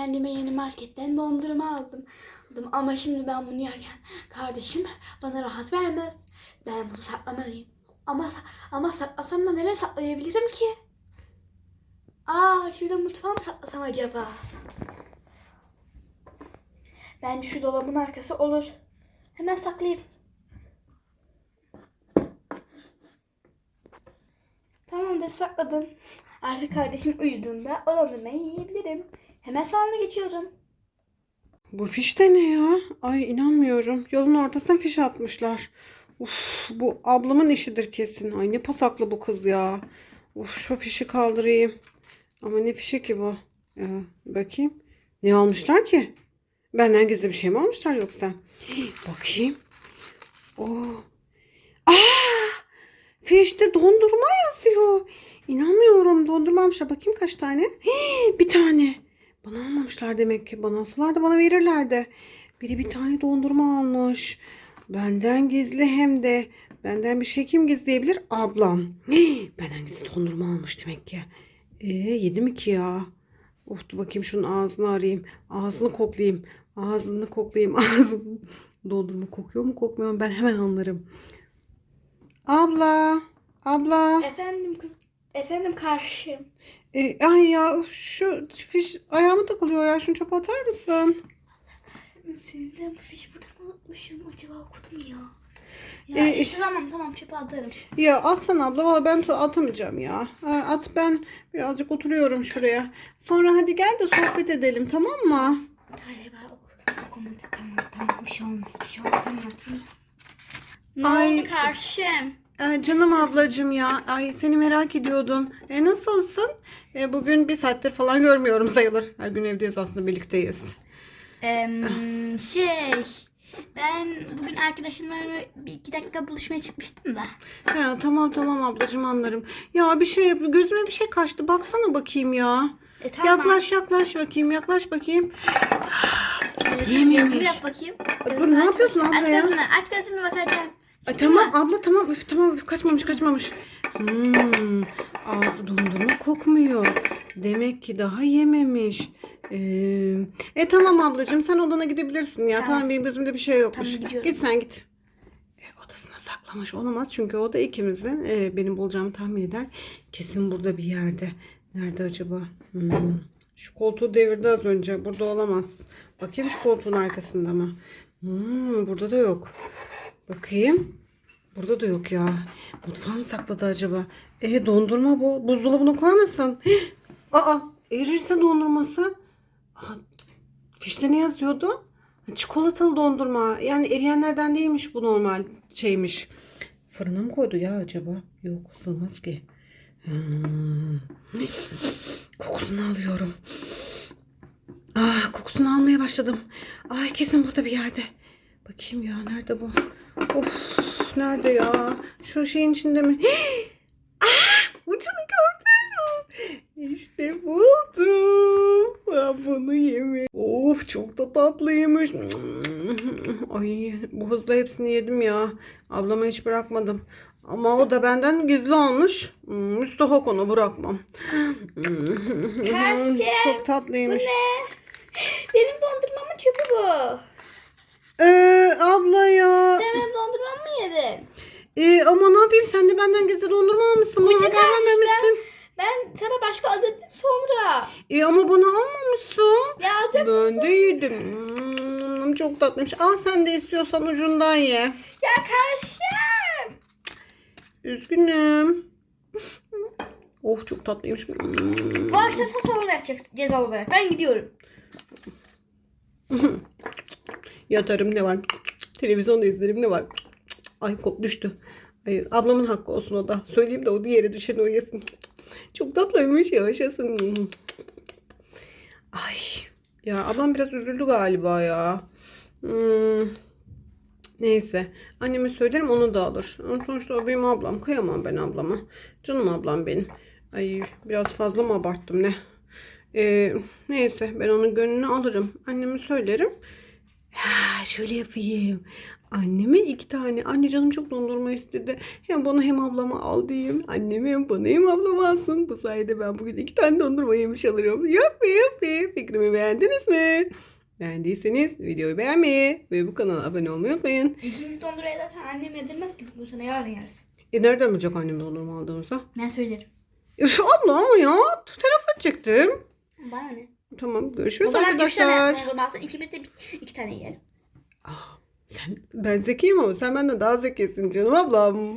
kendime yeni marketten dondurma aldım. aldım. Ama şimdi ben bunu yerken kardeşim bana rahat vermez. Ben bunu saklamalıyım. Ama ama saklasam da nereye saklayabilirim ki? Aa şurada mutfağa mı saklasam acaba? Bence şu dolabın arkası olur. Hemen saklayayım. Tamamdır sakladım. Artık kardeşim uyuduğunda o dondurmayı yiyebilirim. Hemen salona geçiyorum. Bu fiş de ne ya? Ay inanmıyorum. Yolun ortasına fiş atmışlar. Uf, bu ablamın işidir kesin. Ay ne pasaklı bu kız ya. Uf, şu fişi kaldırayım. Ama ne fişi ki bu? Ya, bakayım. Ne almışlar ki? Benden gizli bir şey mi almışlar yoksa? Bakayım. Oo. Aa! Fişte dondurma yazıyor. İnanmıyorum. Dondurma almışlar. Bakayım kaç tane? Hii, bir tane. Bana almamışlar demek ki. Bana alsalar da bana verirlerdi. Biri bir tane dondurma almış. Benden gizli hem de. Benden bir şey kim gizleyebilir? Ablam. Hii, Benden gizli dondurma almış demek ki. Ee, yedi mi ki ya? Of bakayım şunun ağzını arayayım. Ağzını koklayayım. Ağzını koklayayım. Ağzını. Dondurma kokuyor mu kokmuyor mu ben hemen anlarım. Abla. Abla. Efendim kız. Efendim karşım. E, ay ya şu fiş ayağıma takılıyor ya. Şunu çöpe atar mısın? Sinirden bu fiş burada mı unutmuşum? Acaba okudum ya? Ya Ee, işte tamam tamam çöpe atarım. Ya atsana abla. Valla ben tu- atamayacağım ya. Ha, At ben birazcık oturuyorum şuraya. Sonra hadi gel de sohbet edelim tamam mı? Galiba ok okumadı tamam tamam bir şey olmaz bir şey olmaz tamam atayım. Ne Ay. oldu karşım? Ee, canım ablacığım ya. Ay seni merak ediyordum. E, nasılsın? E, bugün bir saattir falan görmüyorum sayılır. Her gün evdeyiz aslında birlikteyiz. Em, şey ben bugün arkadaşımlarla bir iki dakika buluşmaya çıkmıştım da. Ha, tamam tamam ablacığım anlarım. Ya bir şey. Gözüme bir şey kaçtı. Baksana bakayım ya. E, tamam. Yaklaş yaklaş bakayım yaklaş bakayım. Ee. Gözünü yap bakayım. Dur, ne yapıyorsun abla aç ya? Gözünü, aç gözünü bakacağım. Ay, tamam abla tamam üf, tamam üf, kaçmamış kaçmamış. Hmm, ağzı dondurma kokmuyor. Demek ki daha yememiş. Ee, e tamam ablacığım sen odana gidebilirsin ya. Tamam, Tamam. benim gözümde bir şey yokmuş. Tamam, gidiyorum. git sen git. E, odasına saklamış olamaz çünkü o da ikimizin e, benim bulacağımı tahmin eder. Kesin burada bir yerde. Nerede acaba? Hmm. Şu koltuğu devirdi az önce. Burada olamaz. Bakayım şu koltuğun arkasında mı? Hmm, burada da yok. Bakayım. Burada da yok ya. Mutfağa mı sakladı acaba? E dondurma bu. Buzdolabına koymasın. Hih! Aa erirse dondurması. Aa, fişte ne yazıyordu? Çikolatalı dondurma. Yani eriyenlerden değilmiş bu normal şeymiş. Fırına mı koydu ya acaba? Yok sığmaz ki. Hmm. Kokusunu alıyorum. Ah kokusunu almaya başladım. Ay kesin burada bir yerde. Bakayım ya nerede bu? Of nerede ya? Şu şeyin içinde mi? ah ucunu gördüm. İşte buldum. Ben bunu yemek. Of çok da tatlıymış. Ay bu hızla hepsini yedim ya. Ablama hiç bırakmadım. Ama o da benden gizli almış. Hmm, Müstahak onu bırakmam. Karşı. Çok tatlıymış. Benim dondurmamın çöpü bu. Ee, abla ya. Sen benim dondurmamı mı yedin? Ee, ama ne yapayım sen de benden gizli dondurma almışsın. Bana Ucu haber kalmış vermemişsin. Ben sana başka alırdım sonra. Ee, ama bana almamışsın. Ya alacak Ben de yedim. Hmm, çok tatlıymış. Al sen de istiyorsan ucundan ye. Ya karşım. Üzgünüm. Of çok tatlıymış. Bu akşam sen salona yapacaksın ceza olarak. Ben gidiyorum. Yatarım ne var? Televizyonda izlerim ne var? Ay kop düştü. Ay, ablamın hakkı olsun o da. Söyleyeyim de o diğeri düşen o. Çok tatlıymış ya yaşasın. Ay ya ablam biraz üzüldü galiba ya. Hmm. Neyse. Anneme söylerim onu da alır. Ama sonuçta o benim ablam. Kıyamam ben ablama. Canım ablam benim. Ay biraz fazla mı abarttım ne? Ee, neyse ben onun gönlünü alırım. Anneme söylerim. Ha, şöyle yapayım. Anneme iki tane. Anne canım çok dondurma istedi. Hem bana hem ablama al diyeyim. Anneme hem bana hem ablama alsın. Bu sayede ben bugün iki tane dondurma yemiş olurum. Yapma yapma. Fikrimi beğendiniz mi? Beğendiyseniz videoyu beğenmeyi ve bu kanala abone olmayı unutmayın. İkinci dondurmayı zaten annem yedirmez ki bugün sana yarın yersin. E nereden bilecek annem dondurma aldığımızda? Ben söylerim. Üf abla ama ya. Telefon çektim. Bana ne? Tamam O görüşürüz zaman üç tane arkadaşlar. dondurma alsın. İkimiz de iki tane yiyelim. Ah, sen, ben zekiyim ama sen benden daha zekisin canım ablam.